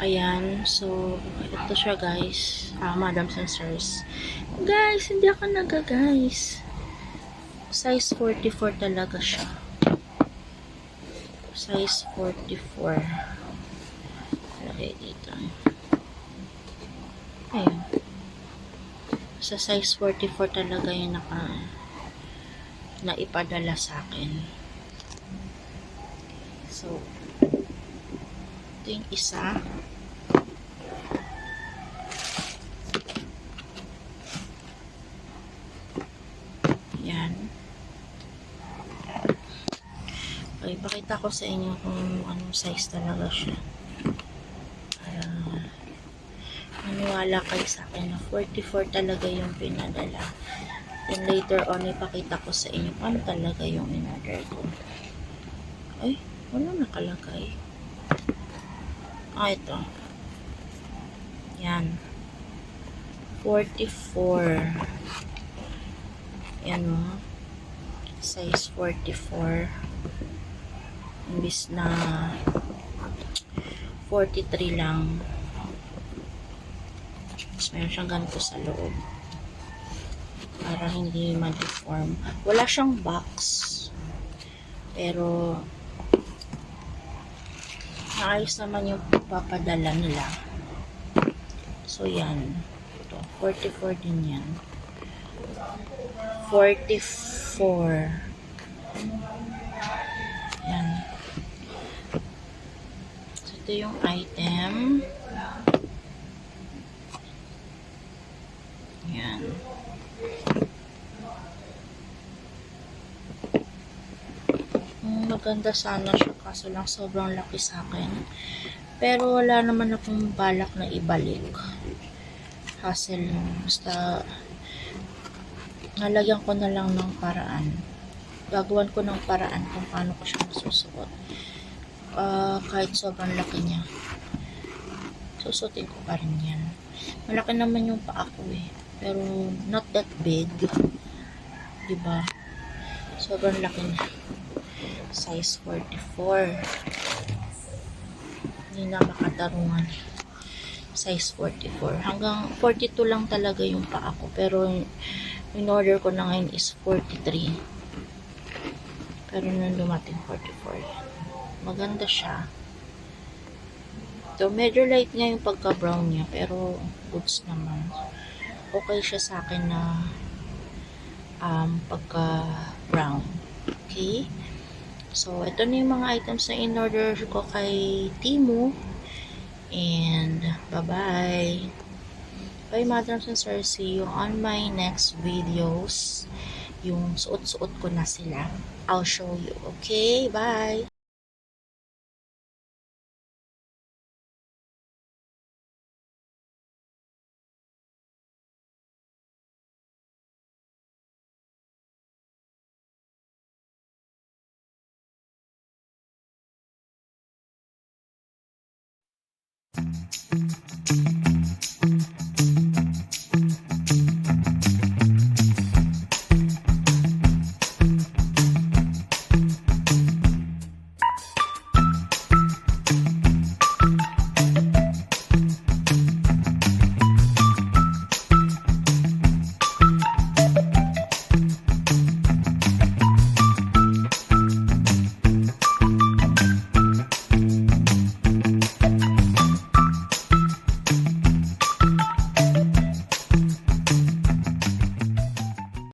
Ayan. So, ito siya guys. Ah, madams and sirs. Guys, hindi ako naga guys. Size 44 talaga siya. Size 44. Lagay dito. Ayun. Sa size 44 talaga yung naka na ipadala sa akin. So, ito yung isa. Yan. Okay, pakita ko sa inyo kung anong size talaga siya. Para maniwala kayo sa akin na 44 talaga yung pinadala. Then later on, ipakita ko sa inyo kung ano talaga yung in-order ko. Ay, wala nakalagay. Ah, ito. Yan. 44. Yan o. Size 44. Imbis na 43 lang. Tapos meron siyang ganito sa loob. Para hindi ma-deform. Wala siyang box. Pero maayos naman yung papadala nila. So, yan. Ito, 44 din yan. 44. Yan. So, ito yung item. Yan. Mm, maganda sana siya kaso lang sobrang laki sa akin. Pero wala naman akong balak na ibalik. Hassle lang. Basta nalagyan ko na lang ng paraan. Gagawan ko ng paraan kung paano ko siya masusuot. Ah, kahit sobrang laki niya. Susutin ko pa rin yan. Malaki naman yung paa ko eh. Pero not that big. Diba? Sobrang laki niya size 44 hindi na makatarungan. Size 44 hanggang 42 lang talaga yung paa ko. Pero in order ko na ngayon is 43 pero nung dumating 44 yan maganda siya. So medyo light nga yung pagka brown niya pero goods naman. Okay siya sa akin na um, pagka brown okay So, ito na yung mga items na in-order ko kay Timu. And, bye-bye. Bye, Madams and Sir. See you on my next videos. Yung suot-suot ko na sila. I'll show you. Okay? Bye!